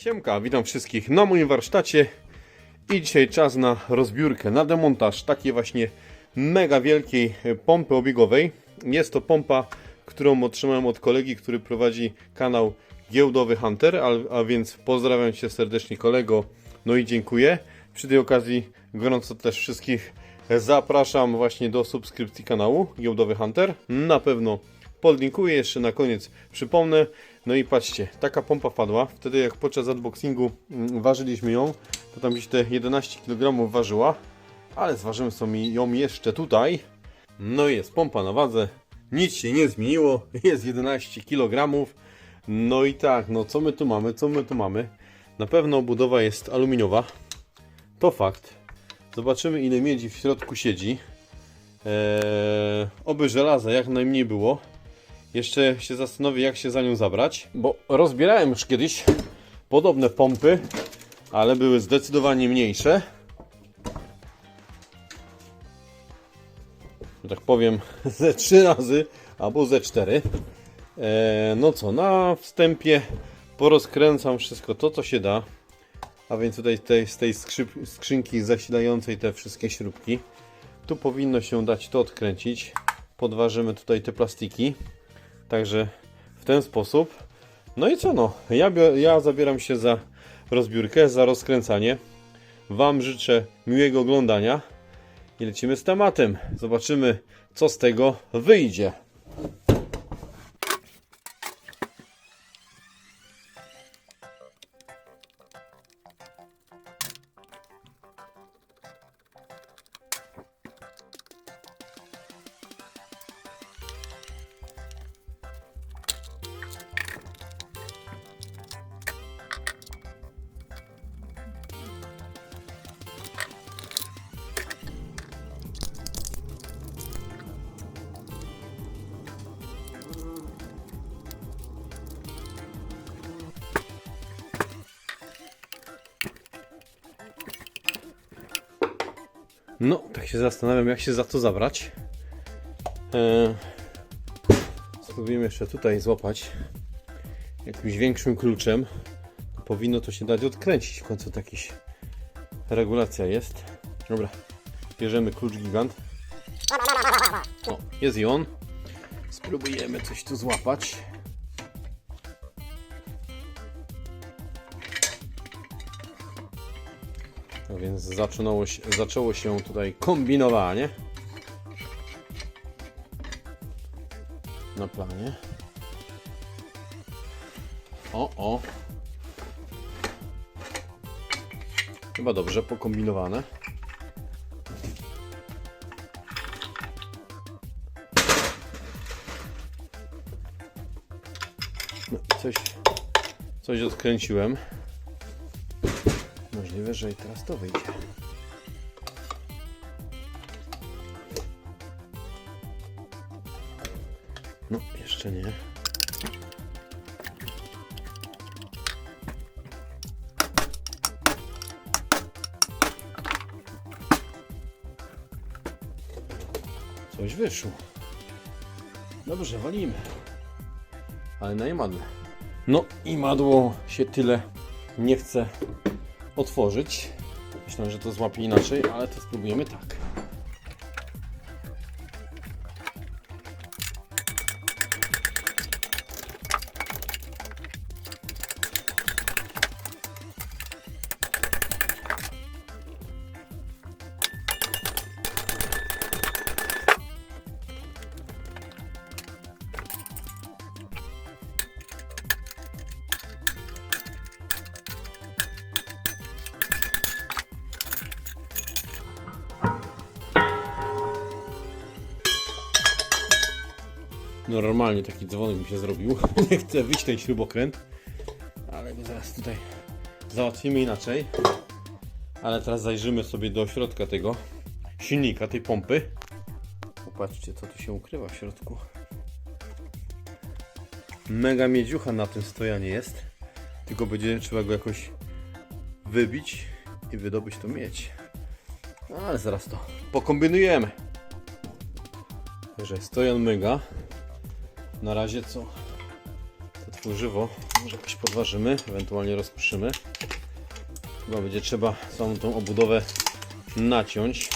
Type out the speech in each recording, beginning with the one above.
Siemka, witam wszystkich na moim warsztacie i dzisiaj czas na rozbiórkę, na demontaż takiej właśnie mega wielkiej pompy obiegowej. Jest to pompa, którą otrzymałem od kolegi, który prowadzi kanał Giełdowy Hunter, a, a więc pozdrawiam Cię serdecznie kolego, no i dziękuję. Przy tej okazji gorąco też wszystkich zapraszam właśnie do subskrypcji kanału Giełdowy Hunter. Na pewno podlinkuję, jeszcze na koniec przypomnę. No i patrzcie, taka pompa padła. Wtedy jak podczas unboxingu mm, ważyliśmy ją, to tam gdzieś te 11 kg ważyła, ale zważyłem sobie ją jeszcze tutaj. No i jest pompa na wadze, nic się nie zmieniło, jest 11 kg. No i tak, no co my tu mamy, co my tu mamy? Na pewno obudowa jest aluminiowa, to fakt. Zobaczymy ile miedzi w środku siedzi. Eee, oby żelaza jak najmniej było. Jeszcze się zastanowię, jak się za nią zabrać, bo rozbierałem już kiedyś podobne pompy, ale były zdecydowanie mniejsze. Że tak powiem, ze trzy razy albo ze cztery. E, no co, na wstępie porozkręcam wszystko to, co się da. A więc tutaj tej, z tej skrzynki zasilającej te wszystkie śrubki. Tu powinno się dać to odkręcić. Podważymy tutaj te plastiki. Także w ten sposób. No i co no, ja, ja zabieram się za rozbiórkę, za rozkręcanie. Wam życzę miłego oglądania i lecimy z tematem. Zobaczymy, co z tego wyjdzie. No, tak się zastanawiam, jak się za to zabrać. Eee, spróbujemy jeszcze tutaj złapać jakimś większym kluczem. Powinno to się dać odkręcić. W końcu jakaś regulacja jest. Dobra, bierzemy klucz gigant. O, jest i on. Spróbujemy coś tu złapać. Więc zaczynało się, zaczęło się tutaj kombinowanie na planie. O, o. Chyba dobrze pokombinowane. No, coś, coś odkręciłem. Możliwe, że i teraz to wyjdzie. No, jeszcze nie. Coś wyszło. Dobrze, walimy. Ale na madle. No i madło się tyle nie chce otworzyć. Myślę, że to złapie inaczej, ale to spróbujemy tak. Normalnie taki dzwonek mi się zrobił. Nie chcę wyjść ten śrubokręt. Ale go zaraz tutaj załatwimy inaczej. Ale teraz zajrzymy sobie do środka tego silnika, tej pompy. Popatrzcie co tu się ukrywa w środku. Mega miedziucha na tym stojanie jest. Tylko będzie trzeba go jakoś wybić i wydobyć to miedź. No, ale zaraz to pokombinujemy. Także stojan mega. Na razie co? To tworzywo może jakoś podważymy, ewentualnie rozpryszymy. Chyba będzie trzeba całą tą obudowę naciąć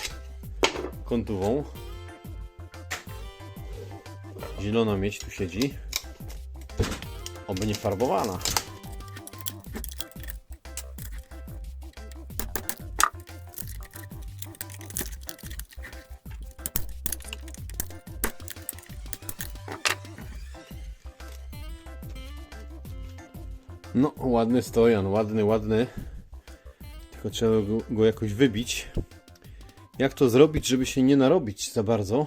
kątową. Zielona miedź tu siedzi. Oby nie farbowana. Ładny stojan, ładny, ładny. Tylko trzeba go, go jakoś wybić. Jak to zrobić, żeby się nie narobić za bardzo?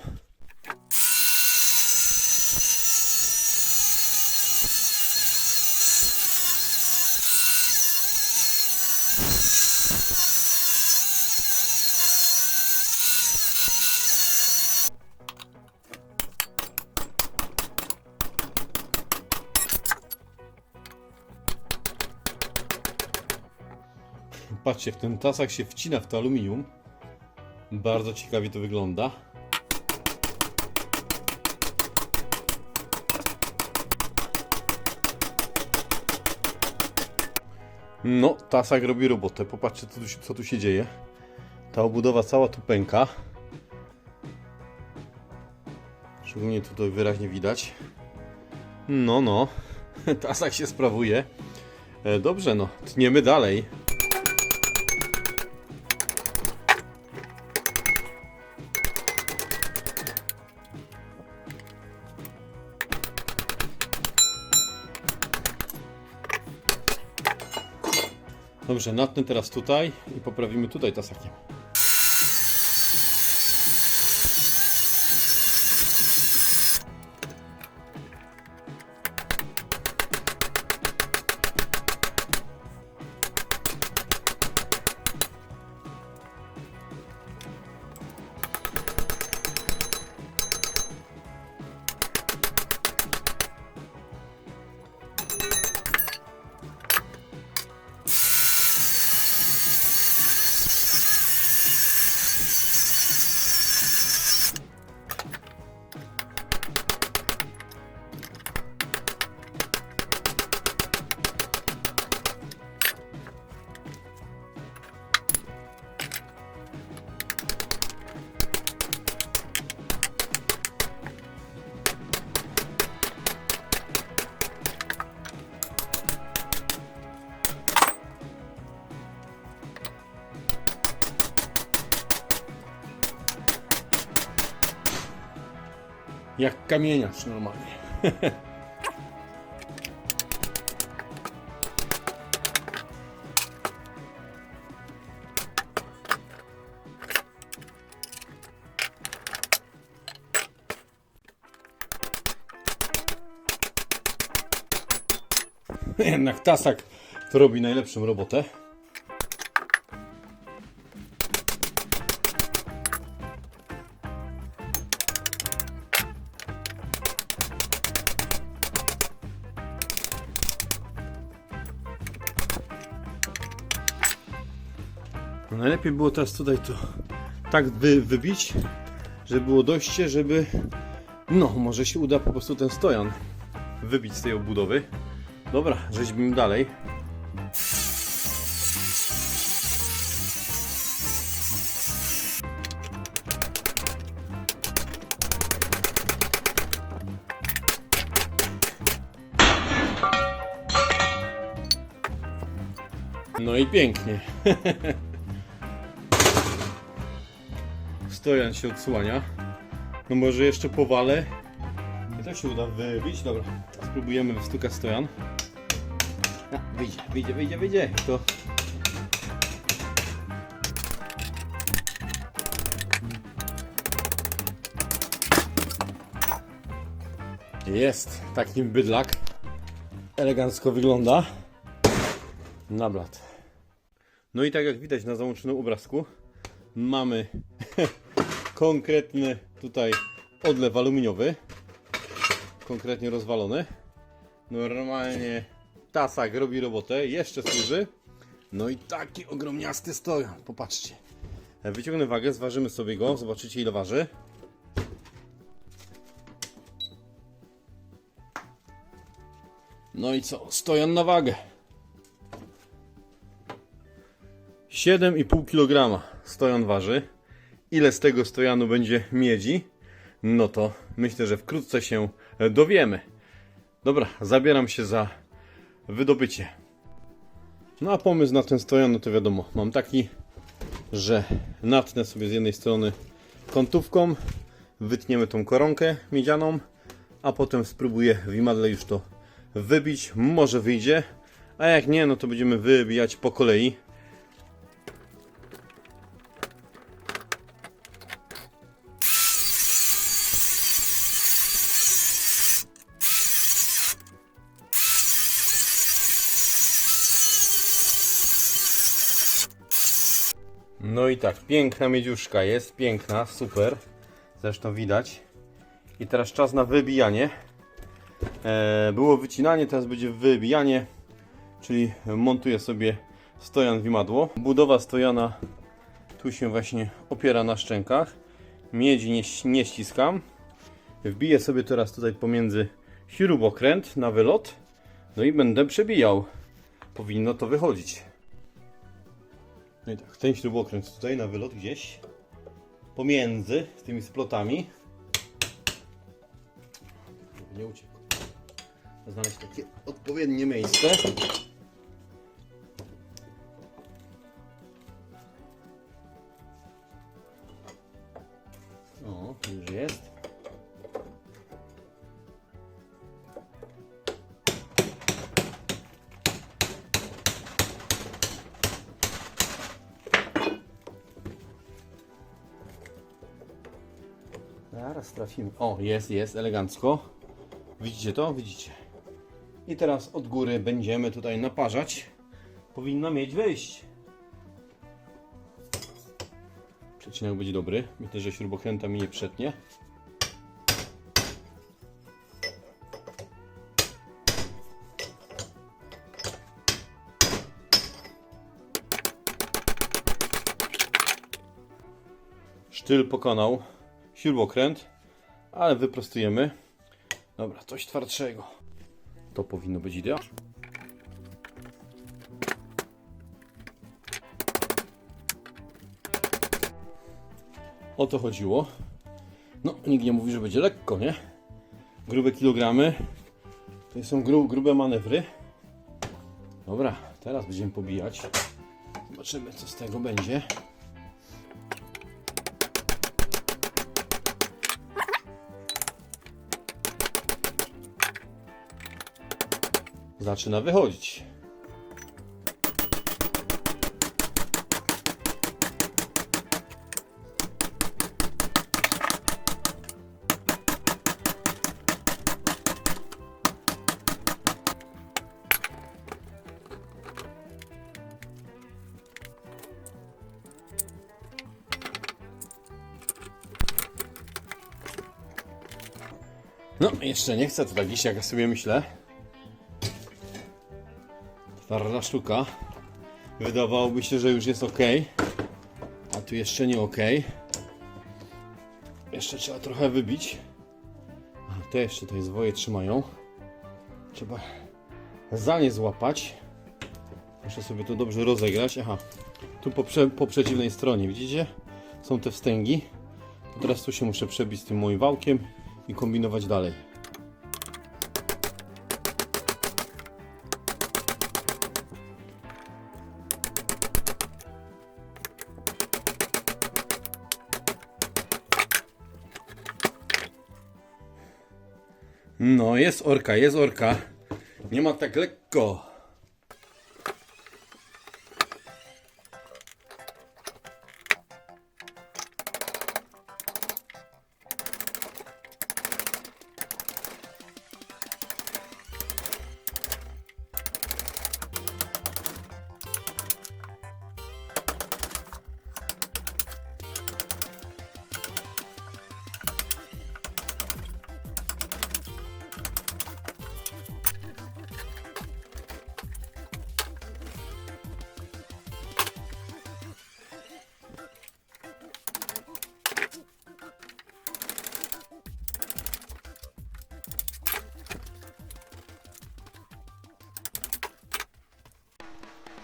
Patrzcie, w ten tasak się wcina w to aluminium. Bardzo ciekawie to wygląda. No, tasak robi robotę. Popatrzcie, co tu, się- co tu się dzieje. Ta obudowa cała tu pęka. Szczególnie tutaj wyraźnie widać. No, no. Tasak się sprawuje. E, Dobrze, no. Tniemy dalej. Dobrze, natnę teraz tutaj i poprawimy tutaj tasakiem. Jak kamieniarz normalnie. Jednak tasak to robi najlepszą robotę. Najlepiej było teraz tutaj to tak wy, wybić, żeby było dojście, żeby no może się uda po prostu ten stojan wybić z tej obudowy. Dobra, rzeźbimy dalej. No i pięknie. Stojan się odsłania. No może jeszcze powalę. I to się uda wybić. Dobra, spróbujemy wstukać stojan. No, wyjdzie, wyjdzie, wyjdzie, wyjdzie. To jest taki bydlak. Elegancko wygląda. Na blat. No i tak jak widać na załączonym obrazku, mamy konkretny tutaj odlew aluminiowy. Konkretnie rozwalony. Normalnie tasak robi robotę, jeszcze służy. No i taki ogromniasty stojan, popatrzcie. Wyciągnę wagę, zważymy sobie go, zobaczycie ile waży. No i co? Stojan na wagę. 7,5 kg stojan waży. Ile z tego stojanu będzie miedzi? No to myślę, że wkrótce się dowiemy. Dobra, zabieram się za wydobycie. No a pomysł na ten stojan, no to wiadomo, mam taki, że natnę sobie z jednej strony kątówką, wytniemy tą koronkę miedzianą, a potem spróbuję w imadle już to wybić, może wyjdzie, a jak nie, no to będziemy wybijać po kolei. No i tak, piękna miedziuszka jest, piękna, super. Zresztą widać. I teraz czas na wybijanie. E, było wycinanie, teraz będzie wybijanie, czyli montuję sobie stojan w imadło. Budowa stojana tu się właśnie opiera na szczękach. Miedzi nie, nie ściskam. Wbiję sobie teraz tutaj pomiędzy śrubokręt na wylot. No i będę przebijał. Powinno to wychodzić. No i tak, ten śrubokręt tutaj na wylot gdzieś pomiędzy tymi splotami. Żeby Nie uciekł. Znaleźć takie odpowiednie miejsce. O, już jest. Trafimy. O, jest, jest, elegancko. Widzicie to? Widzicie. I teraz od góry będziemy tutaj naparzać. Powinna mieć wyjść. Przecinek będzie dobry. Myślę, że śrubokręta mi nie przetnie. Sztyl pokonał śrubokręt, ale wyprostujemy. Dobra, coś twardszego. To powinno być idea. O to chodziło. No, nikt nie mówi, że będzie lekko, nie? Grube kilogramy. To są gru, grube manewry. Dobra, teraz będziemy pobijać. Zobaczymy, co z tego będzie. Zaczyna wychodzić. No, jeszcze nie chcę to tak jak ja sobie myślę. Twarda sztuka. Wydawałoby się, że już jest ok. A tu jeszcze nie ok. Jeszcze trzeba trochę wybić. A te jeszcze tutaj zwoje trzymają. Trzeba za nie złapać. Muszę sobie to dobrze rozegrać. Aha, tu po, prze, po przeciwnej stronie, widzicie? Są te wstęgi. Teraz tu się muszę przebić z tym moim wałkiem i kombinować dalej. No, jest orka, jest orka. Nie ma tak lekko.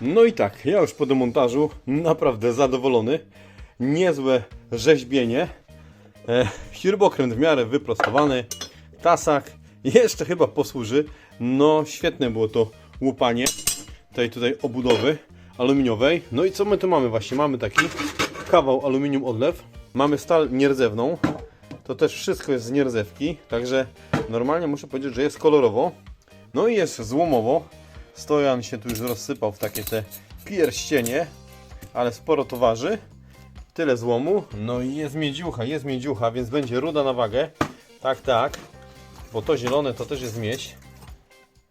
No i tak, ja już po demontażu naprawdę zadowolony. Niezłe rzeźbienie. E, śrubokręt w miarę wyprostowany. Tasak jeszcze chyba posłuży. No świetne było to łupanie tej tutaj obudowy aluminiowej. No i co my tu mamy właśnie? Mamy taki kawał aluminium odlew. Mamy stal nierdzewną. To też wszystko jest z nierdzewki. Także normalnie muszę powiedzieć, że jest kolorowo. No i jest złomowo. Stojan się tu już rozsypał w takie te pierścienie, ale sporo to waży. Tyle złomu. No i jest miedziucha, jest miedziucha, więc będzie ruda na wagę. Tak, tak. Bo to zielone to też jest miedź.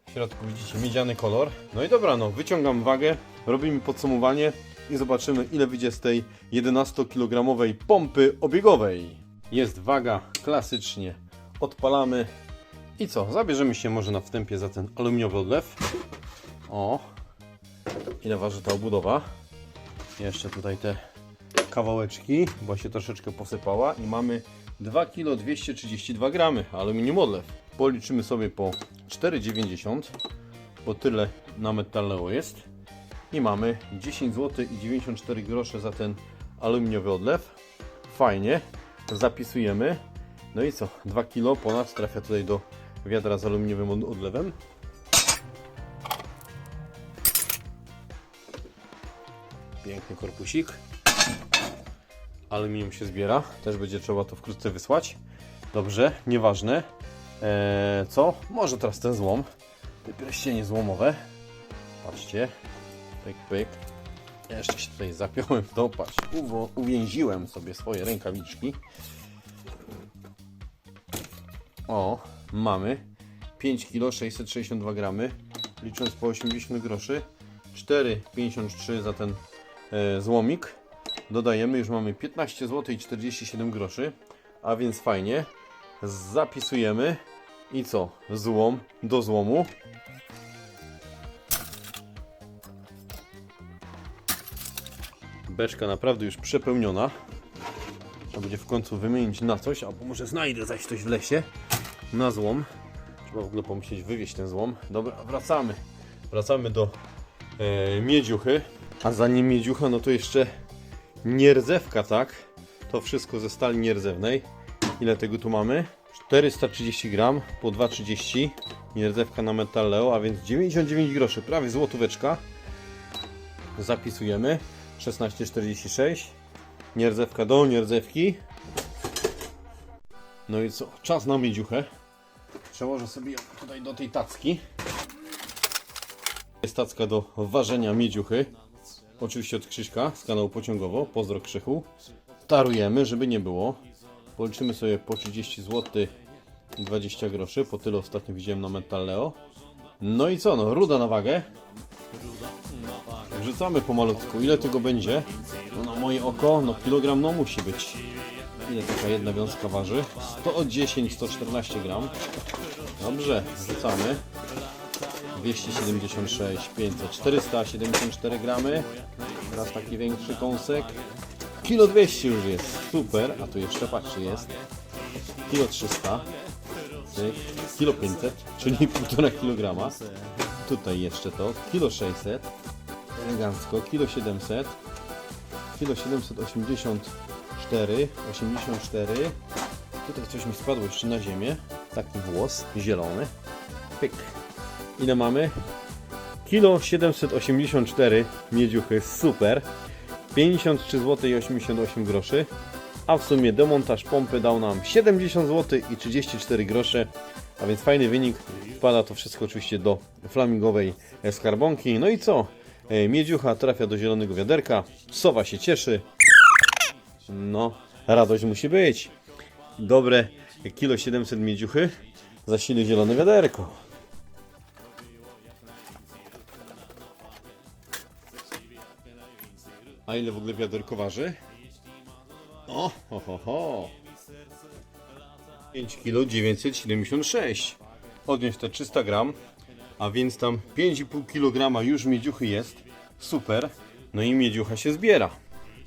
W środku widzicie miedziany kolor. No i dobra, no wyciągam wagę, robimy podsumowanie i zobaczymy ile wyjdzie z tej 11-kilogramowej pompy obiegowej. Jest waga klasycznie. Odpalamy i co? Zabierzemy się może na wstępie za ten aluminiowy odlew. O, ile waży ta obudowa? Jeszcze tutaj te kawałeczki, bo się troszeczkę posypała i mamy 2 kg 232 gramy aluminium odlew. Policzymy sobie po 4,90, bo tyle na metaleo jest. I mamy 10 zł i 94 grosze za ten aluminiowy odlew. Fajnie, zapisujemy. No i co? 2 kg ponad trafia tutaj do wiadra z aluminiowym od- odlewem. Piękny korpusik. Aluminium się zbiera. Też będzie trzeba to wkrótce wysłać. Dobrze, nieważne. Eee, co? Może teraz ten złom. Te pierścienie złomowe. Patrzcie. Pyk, pyk. Jeszcze się tutaj zapiąłem w to. Patrz, uwo- uwięziłem sobie swoje rękawiczki. O, mamy 5 kg 662 gramy, licząc po 80 groszy, 4,53 za ten e, złomik. Dodajemy, już mamy 15 zł i 47 groszy, a więc fajnie. Zapisujemy i co? Złom do złomu. Beczka naprawdę już przepełniona. Trzeba będzie w końcu wymienić na coś, albo może znajdę zaś coś w lesie. Na złom. Trzeba w ogóle pomyśleć, wywieźć ten złom. Dobra, wracamy. Wracamy do e, miedziuchy. A zanim miedziucha, no to jeszcze nierdzewka, tak? To wszystko ze stali nierdzewnej. Ile tego tu mamy? 430 gram po 2,30. Nierdzewka na metalleo, a więc 99 groszy, prawie złotóweczka. Zapisujemy. 16,46. Nierdzewka do nierdzewki. No i co? Czas na miedziuchę. Przełożę sobie ją tutaj do tej tacki. Jest tacka do ważenia miedziuchy. Oczywiście od Krzyśka z kanału Pociągowo. Pozdro Krzychu. Tarujemy, żeby nie było. Policzymy sobie po 30 zł i 20 groszy. Po tyle ostatnio widziałem na Metalleo. No i co? No, ruda na wagę. Wrzucamy pomalutku. Ile tego będzie? No na moje oko, no kilogram no musi być. Ile taka jedna wiązka waży? 110-114 gram. Dobrze, wrzucamy. 276, 500, 474 gramy. Teraz taki większy kąsek. Kilo 200 już jest, super. A tu jeszcze patrzcie jest. Kilo 300. Cyk. Kilo 500, czyli 1,5 kg. Tutaj jeszcze to. Kilo 600. Elegancko. Kilo 700. Kilo 784. 84. Tutaj coś mi spadło jeszcze na ziemię. Taki włos zielony. Pyk. Ile mamy? Kilo 784 miedziuchy, super. 53 zł i 88 groszy. A w sumie demontaż pompy dał nam 70 zł i 34 grosze. A więc fajny wynik. Wpada to wszystko oczywiście do flamingowej skarbonki. No i co? E, Miedziucha trafia do zielonego wiaderka. Sowa się cieszy. No, radość musi być. Dobre kilo 700 miedziuchy. Zasili zielone wiaderko. A ile w ogóle wiaderko waży? O, ho, ho, ho. 5 kg 976. Odnieść te 300 gram, a więc tam 5,5 kg już miedziuchy jest. Super. No i miedziucha się zbiera.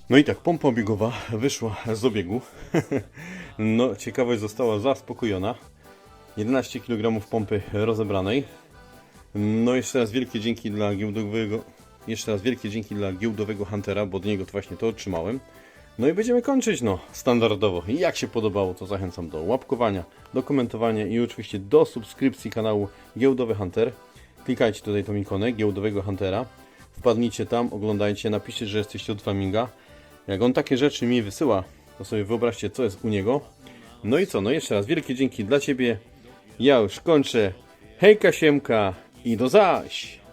No i tak, pompa biegowa wyszła z obiegu. no, ciekawość została zaspokojona. 11 kg pompy rozebranej. No jeszcze raz wielkie dzięki dla giełdowego Jeszcze raz wielkie dzięki dla giełdowego Huntera, bo od niego to właśnie to otrzymałem. No i będziemy kończyć, no, standardowo. Jak się podobało, to zachęcam do łapkowania, do komentowania i oczywiście do subskrypcji kanału Giełdowy Hunter. Klikajcie tutaj tą ikonę Giełdowego Huntera. Wpadnijcie tam, oglądajcie, napiszcie, że jesteście od Flaminga. Jak on takie rzeczy mi wysyła, to sobie wyobraźcie, co jest u niego. No i co, no jeszcze raz wielkie dzięki dla Ciebie. Ja już kończę. Hejka Siemka i do zaś!